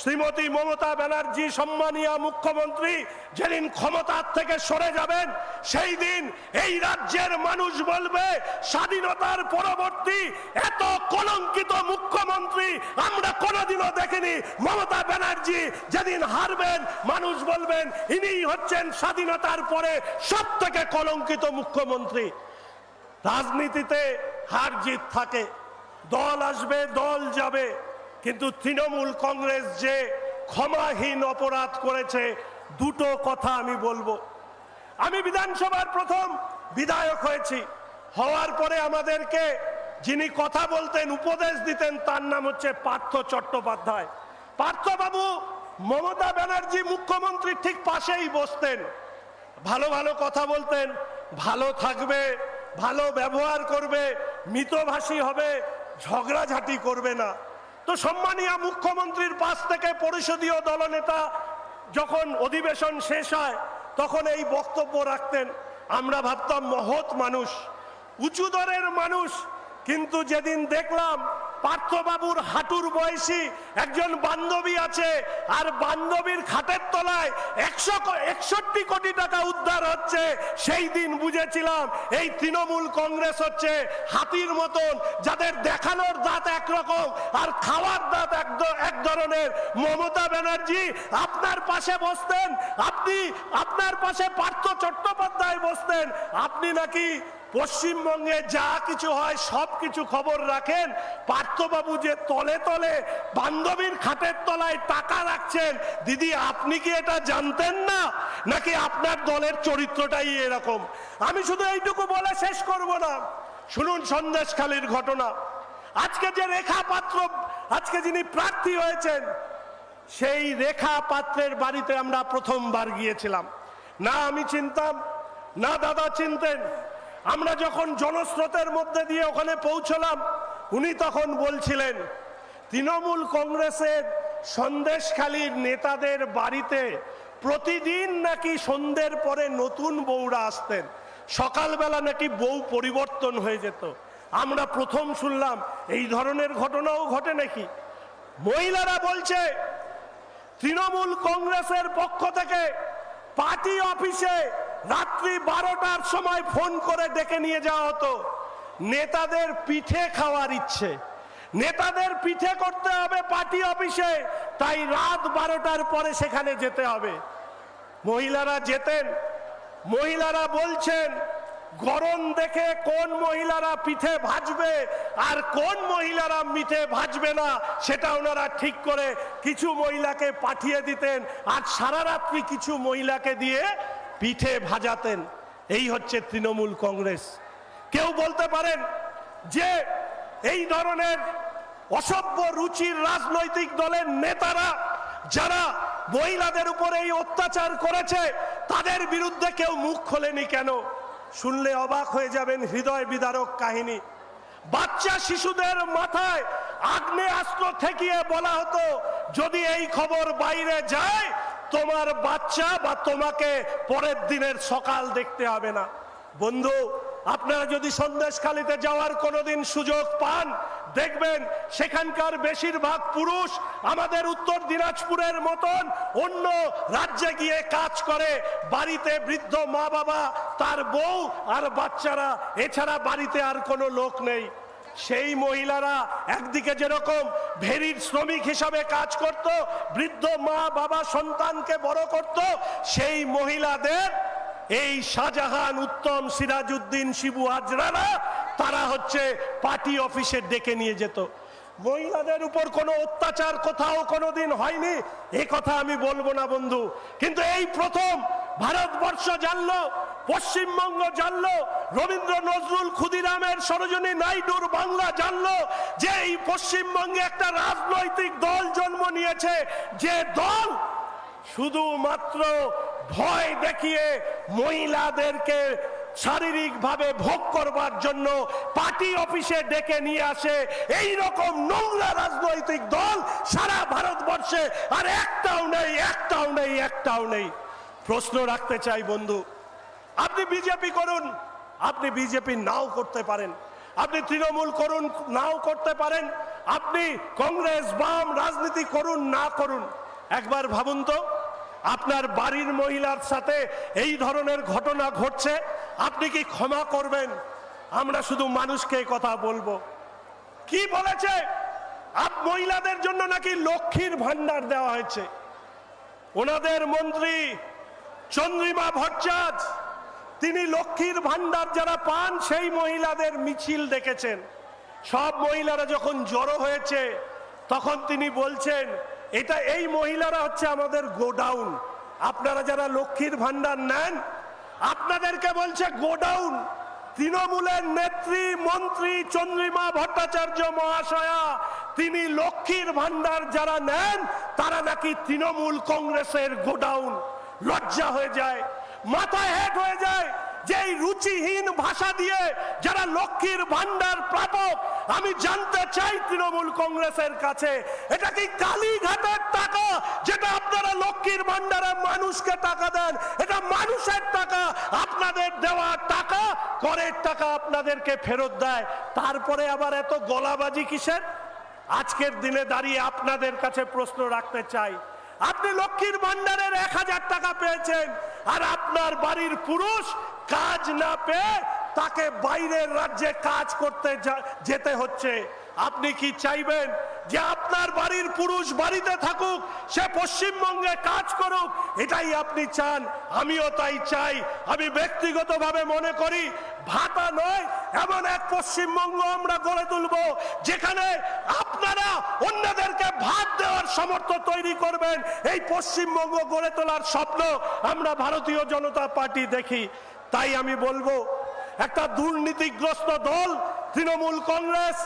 শ্রীমতী মমতা ব্যানার্জি সম্মানীয় মুখ্যমন্ত্রী যেদিন ক্ষমতার থেকে সরে যাবেন, সেই দিন এই রাজ্যের মানুষ বলবে, স্বাধীনতার পরবর্তী এত কলঙ্কিত মুখ্যমন্ত্রী আমরা কোনোদিনও দেখিনি। মমতা ব্যানার্জি যেদিন হারবেন, মানুষ বলবেন ইনি হচ্ছেন স্বাধীনতার পরে সব থেকে কলঙ্কিত মুখ্যমন্ত্রী। রাজনীতিতে হার জিত থাকে। দল আসবে, দল যাবে। কিন্তু তৃণমূল কংগ্রেস যে ক্ষমাহীন অপরাধ করেছে, দুটো কথা আমি বলব। আমি বিধানসভার প্রথম বিধায়ক হয়েছি। হওয়ার পরে আমাদেরকে যিনি কথা বলতেন, উপদেশ দিতেন, তার নাম হচ্ছে পার্থ চট্টোপাধ্যায়। পার্থবাবু, মমতা ব্যানার্জি মুখ্যমন্ত্রীর ঠিক পাশেই বসতেন। ভালো ভালো কথা বলতেন, ভালো থাকবে, ভালো ব্যবহার করবে, মিতভাষী হবে, ঝগড়াঝাটি করবে না। তো সম্মানীয় মুখ্যমন্ত্রীর পাশ থেকে পরিষদীয় দলনেতা যখন অধিবেশন শেষ হয়, তখন এই বক্তব্য রাখতেন, আমরা ভাবতাম মহৎ মানুষ, উঁচু দরের মানুষ, কিন্তু যেদিন দেখলাম পার্থবাবুর হাঁটুর বয়সী একজন বান্ধবী আছে, আর বান্ধবীর খাটের তলায় একশো একষট্টি কোটি টাকা উদ্ধার হচ্ছে, সেই দিন বুঝেছিলাম, এই তৃণমূল কংগ্রেস হচ্ছে হাতির মতন, যাদের দেখানোর দাঁত একরকম, আর খাওয়ার দাঁত এক ধরনের। মমতা ব্যানার্জি, আপনার পাশে বসতেন, আপনি, আপনার পাশে পার্থ চট্টোপাধ্যায় বসতেন, আপনি নাকি পশ্চিমবঙ্গে যা কিছু হয়, সব কিছু খবর রাখেন। পার্থবাবু যে তলে তলে বান্ধবীর খাটের তলায় টাকা রাখছেন, দিদি, আপনি কি এটা জানতেন না? নাকি আপনার দলের চরিত্রটাই এরকম? আমি শুধু এইটুকু বলে শেষ করব না। শুনুন সন্দেশখালীর ঘটনা। আজকে যে রেখা পাত্র আজকে যিনি প্রার্থী হয়েছেন, সেই রেখা পাত্রের বাড়িতে আমরা প্রথমবার গিয়েছিলাম। না আমি চিনতাম, না দাদা চিনতেন আমরা যখন জনস্রোতের মধ্যে দিয়ে ওখানে পৌঁছলাম, উনি তখন বলছিলেন, তৃণমূল কংগ্রেসের সন্দেশখালীর নেতাদের বাড়িতে প্রতিদিন নাকি সন্ধ্যের পরে নতুন বউরা আসতেন। সকালবেলা নাকি বউ পরিবর্তন হয়ে যেত। আমরা প্রথম শুনলাম, এই ধরনের ঘটনাও ঘটে নাকি? মহিলারা বলছে, তৃণমূল কংগ্রেসের পক্ষ থেকে পার্টি অফিসে রাত্রি বারোটার সময় ফোন করে ডেকে নিয়ে যাওয়া হতো। নেতাদের পিঠে খাওয়ার ইচ্ছে। নেতাদের পিঠে করতে হবে পার্টি অফিসে, তাই রাত বারোটার পরে সেখানে যেতে হবে। মহিলারা যেতেন। মহিলারা বলছেন, গরম দেখে কোন মহিলারা পিঠে ভাজবে আর কোন মহিলারা মিঠে ভাজবে না, সেটা ওনারা ঠিক করে কিছু মহিলাকে পাঠিয়ে দিতেন। আর সারা রাত্রি কিছু মহিলাকে দিয়ে পিঠে ভাজাতেন। এই হচ্ছে তৃণমূল কংগ্রেস। কেউ বলতে পারেন যে এই ধরনের অসভ্য রুচির রাজনৈতিক দলের নেতারা, যারা মহিলাদের উপরে এই অত্যাচার করেছে, তাদের বিরুদ্ধে কেউ মুখ খোলেনি কেন? শুনলে অবাক হয়ে যাবেন হৃদয় বিদারক কাহিনী। বাচ্চা শিশুদের মাথায় আগ্নেয়াস্ত্র ঠেকিয়ে বলা হতো, যদি এই খবর বাইরে যায় তোমার বাচ্চা বা তোমাকে পরের দিনের সকাল দেখতে হবে না। বন্ধু, আপনারা যদি সন্দেশখালিতে যাওয়ার কোনোদিন সুযোগ পান, দেখবেন সেখানকার বেশিরভাগ পুরুষ আমাদের উত্তর দিনাজপুরের মতন অন্য রাজ্যে গিয়ে কাজ করে। বাড়িতে বৃদ্ধ মা বাবা তার বউ আর বাচ্চারা, এছাড়া বাড়িতে আর কোনো লোক নেই। সেই মহিলারা একদিকে যেরকম ভেরির শ্রমিক হিসাবে কাজ করত, বৃদ্ধ মা বাবা সন্তানকে বড় করত, সেই মহিলাদের এই শাহজাহান, উত্তম সিরাজউদ্দিন, শিবু হাজরারা, তারা হচ্ছে পার্টি অফিসে ডেকে নিয়ে যেত। মহিলাদের উপর কোনো অত্যাচার কোথাও কোনোদিন হয়নি, এ কথা আমি বলব না বন্ধু। কিন্তু এই প্রথম ভারতবর্ষ জানলো পশ্চিমবঙ্গ জানলো, রবীন্দ্র নজরুল ক্ষুদিরামের সরোজনী নাইডুর বাংলা জানলো যে এই পশ্চিমবঙ্গে একটা রাজনৈতিক দল জন্ম নিয়েছে। যে দল শুধুমাত্র ভয় দেখিয়ে মহিলাদেরকে শারীরিকভাবে ভোগ করবার জন্য পার্টি অফিসে ডেকে নিয়ে আসে। এই রকম নোংরা রাজনৈতিক দল সারা ভারতবর্ষে, আর একটাও নেই একটাও নেই একটাও নেই। প্রশ্ন রাখতে চাই বন্ধু আপনি বিজেপি করুন, আপনি বিজেপি নাও করতে পারেন। আপনি তৃণমূল করুন, নাও করতে পারেন। আপনি কংগ্রেস, বাম, রাজনীতি করুন, না করুন। একবার ভাবুন তো, আপনার বাড়ির মহিলার সাথে এই ধরনের ঘটনা ঘটছে, আপনি কি ক্ষমা করবেন? আমরা শুধু মানুষকে কথা বলব। কি বলেছে? আপ মহিলাদের জন্য নাকি লক্ষ্মীর ভান্ডার দেওয়া হয়েছে? ওনাদের মন্ত্রী চন্দ্রিমা ভট্টাচার্য তিনি লক্ষ্মীর ভান্ডার যারা পান, সেই মহিলাদের মিছিল দেখেছেন। সব মহিলারা যখন জড়ো হয়েছে, তখন তিনি বলছেন, এটা এই মহিলারা হচ্ছে আমাদের গোডাউন। আপনারা যারা লক্ষ্মীর ভান্ডার নেন, আপনাদেরকে বলছে গোডাউন। তৃণমূলের নেত্রী, মন্ত্রী চন্দ্রিমা ভট্টাচার্য মহাশয়া, তিনি লক্ষ্মীর ভান্ডার যারা নেন, তারা নাকি তৃণমূল কংগ্রেসের গোডাউন। লজ্জা হয়ে যায়। মাথায় হেট হয়ে যায়। যে এই রুচিহীন ভাষা দিয়ে যারা লক্ষ্মীর ভান্ডার প্রাপক, আমি জানতে চাই তৃণমূল কংগ্রেসের কাছে, এটা কি কালীঘাটের টাকা যেটা আপনারা লক্ষ্মীর ভান্ডারে মানুষকে টাকা দেন? এটা মানুষের টাকা, আপনাদের দেওয়া টাকা করের টাকা আপনাদেরকে ফেরত দেয়। তারপরে আবার এত গলাবাজি কিসের? আজকের দিনে দাঁড়িয়ে আপনাদের কাছে প্রশ্ন রাখতে চাই। আপনি লক্ষ্মীর ভান্ডারের এক হাজার টাকা পেয়েছেন আর আপনার বাড়ির পুরুষ কাজ না পেয়ে তাকে বাইরের রাজ্যে কাজ করতে যেতে হচ্ছে। আপনি কি চাইবেন যে আপনার বাড়ির পুরুষ বাড়িতে থাকুক, সে পশ্চিমবঙ্গে কাজ করুক? এটাই আপনি চান, আমিও তাই চাই। আমি ব্যক্তিগতভাবে মনে করি, ভাতা নয়, এমন এক পশ্চিমবঙ্গ আমরা গড়ে তুলব, যেখানে সামর্থ্য তৈরি করবেন। এই পশ্চিমবঙ্গ গড়ে তোলার স্বপ্ন আমরা ভারতীয় জনতা পার্টি দেখি। তাই আমি বলব, একটা দুর্নীতিগ্রস্ত দল, তৃণমূল কংগ্রেস,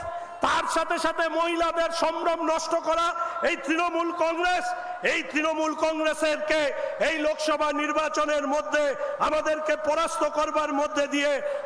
তার সাথে সাথে মহিলাদের সম্ভ্রম নষ্ট করা, এই তৃণমূল কংগ্রেস, এই তৃণমূল কংগ্রেসের কে? এই লোকসভা নির্বাচনের মধ্যে, আমাদেরকে পরাস্ত করবার মধ্যে দিয়ে